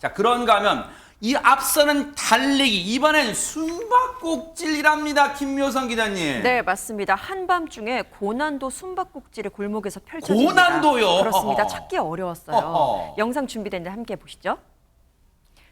자, 그런가 하면 이 앞서는 달리기, 이번엔 숨바꼭질이랍니다. 김묘성 기자님. 네, 맞습니다. 한밤중에 고난도 숨바꼭질의 골목에서 펼쳐집니다. 고난도요? 그렇습니다. 찾기 어려웠어요. 허허. 영상 준비됐는데 함께 보시죠.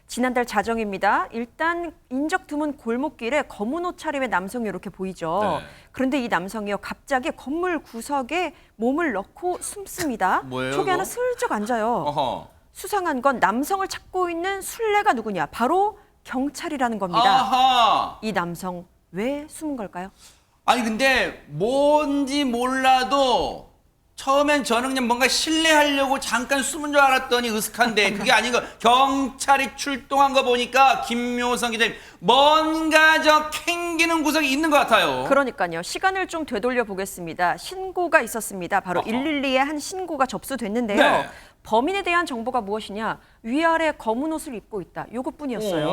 지난달 자정입니다. 일단 인적 드문 골목길에 검은 옷 차림의 남성이 이렇게 보이죠. 네. 그런데 이 남성이요 갑자기 건물 구석에 몸을 넣고 숨습니다. 뭐예요, 쪽에 하나? 슬쩍 앉아요. 어허. 수상한 건 남성을 찾고 있는 술래가 누구냐? 바로 경찰이라는 겁니다. 아하. 이 남성 왜 숨은 걸까요? 아니 근데 뭔지 몰라도 처음엔 저는 그냥 뭔가 신뢰하려고 잠깐 숨은 줄 알았더니 으슥한데 그게 아닌 거 경찰이 출동한 거 보니까 김묘성 기자님 뭔가 저 캥기는 구석이 있는 것 같아요. 그러니까요. 시간을 좀 되돌려 보겠습니다. 신고가 있었습니다. 바로 어허. 112에 한 신고가 접수됐는데요. 네. 범인에 대한 정보가 무엇이냐? 위아래 검은 옷을 입고 있다. 요것뿐이었어요.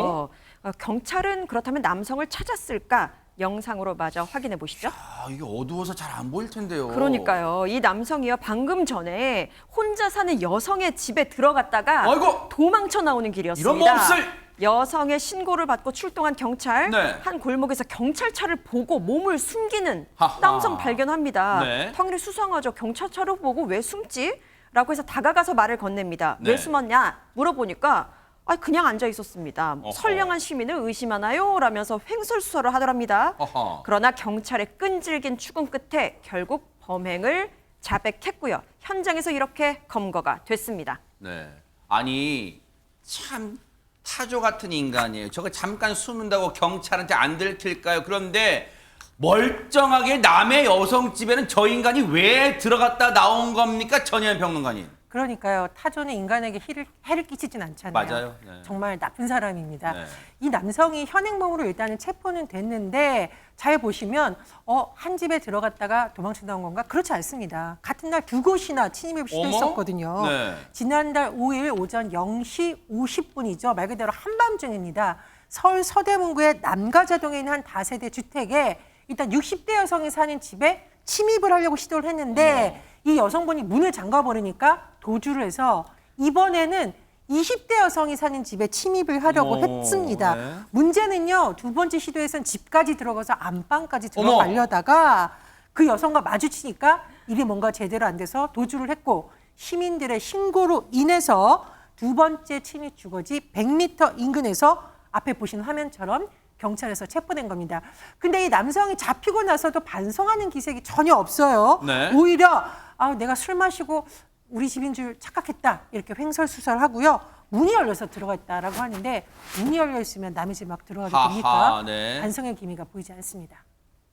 어, 경찰은 그렇다면 남성을 찾았을까? 영상으로 마저 확인해 보시죠. 아 이게 어두워서 잘 안 보일 텐데요. 그러니까요. 이 남성이요. 방금 전에 혼자 사는 여성의 집에 들어갔다가 아이고! 도망쳐 나오는 길이었습니다. 이런 몹쓸! 여성의 신고를 받고 출동한 경찰 네. 한 골목에서 경찰차를 보고 몸을 숨기는 하하. 남성 발견합니다. 네. 당연히 수상하죠. 경찰차를 보고 왜 숨지? 라고 해서 다가가서 말을 건넵니다. 네. 왜 숨었냐? 물어보니까 아 그냥 앉아 있었습니다. 어허. 선량한 시민을 의심하나요? 라면서 횡설수설을 하더랍니다. 어허. 그러나 경찰의 끈질긴 추궁 끝에 결국 범행을 자백했고요. 현장에서 이렇게 검거가 됐습니다. 네. 아니 참 타조 같은 인간이에요. 저거 잠깐 숨는다고 경찰한테 안 들킬까요? 그런데 멀쩡하게 남의 여성 집에는 저 인간이 왜 들어갔다 나온 겁니까? 전현 평론가님. 그러니까요. 타조는 인간에게 해를, 해를 끼치진 않잖아요. 맞아요. 네. 정말 나쁜 사람입니다. 네. 이 남성이 현행범으로 일단은 체포는 됐는데 잘 보시면 어, 한 집에 들어갔다가 도망쳐 나온 건가? 그렇지 않습니다. 같은 날 두 곳이나 침입을? 시도했었거든요. 네. 지난달 5일 오전 0시 50분이죠. 말 그대로 한밤중입니다. 서울 서대문구의 남가자동에 있는 한 다세대 주택에 일단 60대 여성이 사는 집에 침입을 하려고 시도를 했는데 이 여성분이 문을 잠가 버리니까 도주를 해서 이번에는 20대 여성이 사는 집에 침입을 하려고 어머, 했습니다. 네. 문제는요. 두 번째 시도에선 집까지 들어가서 안방까지 어머. 들어가려다가 그 여성과 마주치니까 일이 뭔가 제대로 안 돼서 도주를 했고 시민들의 신고로 인해서 두 번째 침입 주거지 100m 인근에서 앞에 보시는 화면처럼 경찰에서 체포된 겁니다. 근데 이 남성이 잡히고 나서도 반성하는 기색이 전혀 없어요. 네. 오히려 아, 내가 술 마시고 우리 집인 줄 착각했다 이렇게 횡설수설하고요. 문이 열려서 들어갔다라고 하는데 문이 열려 있으면 남의 집 막 들어가도 하하, 됩니까? 네. 반성의 기미가 보이지 않습니다.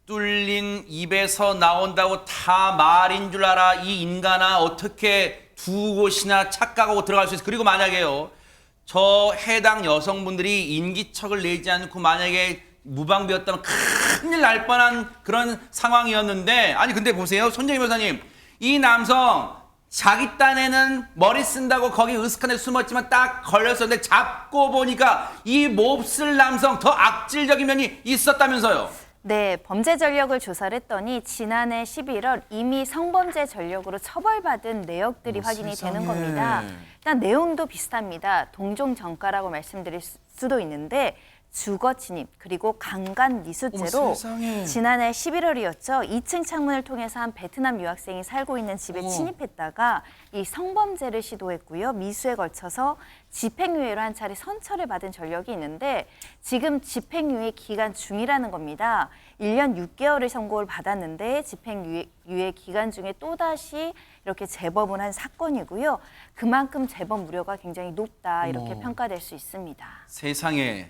뚫린 입에서 나온다고 다 말인 줄 알아 이 인간아 어떻게 두 곳이나 착각하고 들어갈 수 있어 그리고 만약에요 저 해당 여성분들이 인기척을 내지 않고 만약에 무방비였다면 큰일 날 뻔한 그런 상황이었는데 아니 근데 보세요 손정희 변호사님 이 남성 자기 딴에는 머리 쓴다고 거기 데 숨었지만 딱 걸렸었는데 잡고 보니까 이 몹쓸 남성 더 악질적인 면이 있었다면서요 네, 범죄 전력을 조사를 했더니 지난해 11월 이미 성범죄 전력으로 처벌받은 내역들이 어머, 확인이 세상에. 되는 겁니다. 일단 내용도 비슷합니다. 동종 전과라고 말씀드릴 수- 수도 있는데 주거 침입 그리고 강간 미수죄로 어머, 세상에. 지난해 11월이었죠. 2층 창문을 통해서 한 베트남 유학생이 살고 있는 집에 어머. 침입했다가 이 성범죄를 시도했고요. 미수에 걸쳐서 집행유예로 한 차례 선처를 받은 전력이 있는데 지금 집행유예 기간 중이라는 겁니다. 1년 6개월을 선고를 받았는데 집행유예 유예 기간 중에 또다시 이렇게 재범을 한 사건이고요. 그만큼 재범 우려가 굉장히 높다 이렇게 어머. 평가될 수 있습니다. 세상에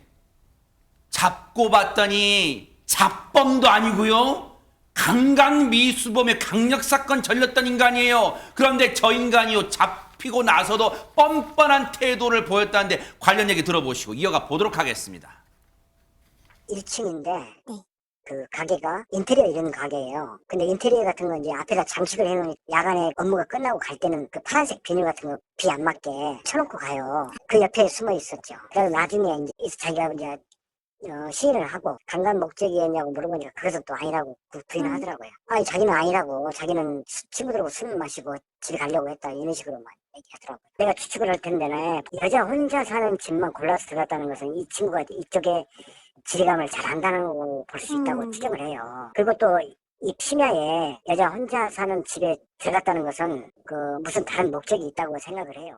잡고 봤더니 잡범도 아니고요. 강간 미수범의 강력 사건 전렸던 인간이에요. 그런데 저 인간이요 잡히고 나서도 뻔뻔한 태도를 보였다는데 관련 얘기 들어보시고 이어가 보도록 하겠습니다. 1층인데 그 가게가 인테리어 이런 가게예요. 근데 인테리어 같은 거 이제 앞에다 장식을 해놓은 야간에 업무가 끝나고 갈 때는 그 파란색 비닐 같은 거 비 안 맞게 쳐놓고 가요. 그 옆에 숨어 있었죠. 그래서 나중에 이제 자기가 이제 어, 시인을 하고 강간 목적이었냐고 물어보니까 그것은 또 아니라고 그 부인을 하더라고요. 아니 자기는 아니라고 자기는 수- 친구들하고 술 마시고 집에 가려고 했다 이런 식으로 막 얘기하더라고요. 내가 추측을 할 텐데는 여자 혼자 사는 집만 골라서 들어갔다는 것은 이 친구가 이쪽에 지리감을 잘 안다는 걸볼수 있다고 추정을 해요. 그리고 또 이 심야에 여자 혼자 사는 집에 들어갔다는 것은 그 무슨 다른 목적이 있다고 생각을 해요.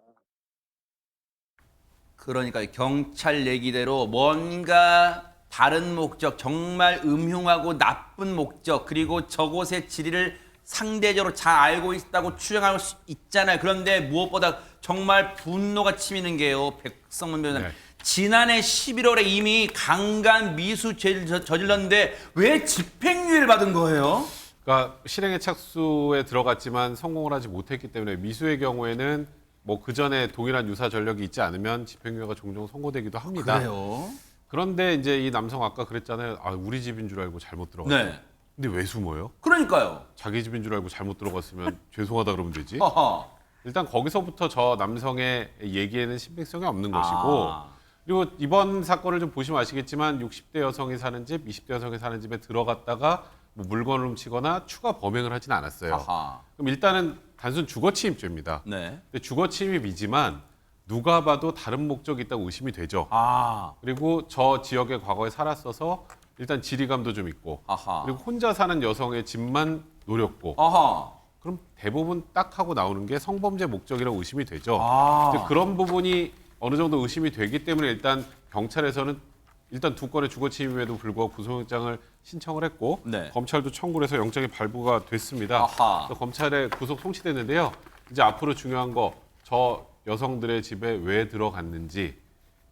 그러니까 경찰 얘기대로 뭔가 다른 목적, 정말 음흉하고 나쁜 목적, 그리고 저곳의 지리를 상대적으로 잘 알고 있다고 추정할 수 있잖아요. 그런데 무엇보다 정말 분노가 치미는 게요. 백성문 변호사님. 네. 지난해 11월에 이미 강간 미수 죄를 저- 저질렀는데 왜 집행유예를 받은 거예요? 그러니까 실행의 착수에 들어갔지만 성공을 하지 못했기 때문에 미수의 경우에는 뭐 그 전에 동일한 유사 전력이 있지 않으면 집행유예가 종종 선고되기도 합니다. 그래요. 그런데 이제 이 남성 아까 그랬잖아요. 아, 우리 집인 줄 알고 잘못 들어갔다. 네. 근데 왜 숨어요? 그러니까요. 자기 집인 줄 알고 잘못 들어갔으면 죄송하다 그러면 되지. 허허. 일단 거기서부터 저 남성의 얘기에는 신빙성이 없는 것이고 아. 그리고 이번 사건을 좀 보시면 아시겠지만 60대 여성이 사는 집, 20대 여성이 사는 집에 들어갔다가 뭐 물건을 훔치거나 추가 범행을 하진 않았어요. 아하. 그럼 일단은 단순 주거침입죄입니다. 네. 근데 주거침입이지만 누가 봐도 다른 목적이 있다고 의심이 되죠. 아. 그리고 저 지역에 과거에 살았어서 일단 지리감도 좀 있고 아하. 그리고 혼자 사는 여성의 집만 노렸고 아하. 그럼 대부분 딱 하고 나오는 게 성범죄 목적이라고 의심이 되죠. 아. 이제 그런 부분이 어느 정도 의심이 되기 때문에 일단 경찰에서는 일단 두 건의 주거 침입에도 불구하고 구속영장을 신청을 했고 네. 검찰도 청구를 해서 영장이 발부가 됐습니다. 아하. 그래서 검찰에 구속 송치됐는데요. 이제 앞으로 중요한 거 저 여성들의 집에 왜 들어갔는지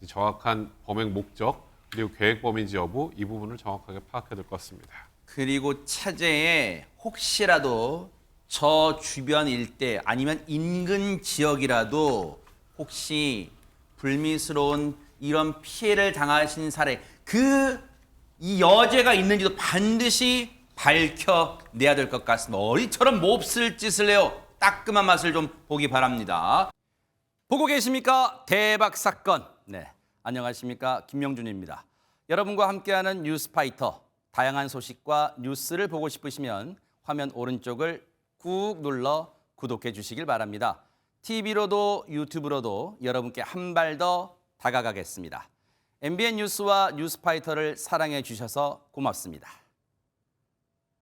이제 정확한 범행 목적 그리고 계획 범인지 여부 이 부분을 정확하게 파악해야 될 것 같습니다. 그리고 차제에 혹시라도 저 주변 일대 아니면 인근 지역이라도 혹시 불미스러운 이런 피해를 당하신 사례 그 이 여죄가 있는지도 반드시 밝혀내야 될 것 같습니다. 어리처럼 몹쓸 짓을 해요. 따끔한 맛을 좀 보기 바랍니다. 보고 계십니까? 대박 사건. 네. 안녕하십니까? 김명준입니다. 여러분과 함께하는 뉴스파이터. 다양한 소식과 뉴스를 보고 싶으시면 화면 오른쪽을 꾹 눌러 구독해 주시길 바랍니다. TV로도 유튜브로도 여러분께 한 발 더 다가가겠습니다. MBN 뉴스와 뉴스파이터를 사랑해 주셔서 고맙습니다.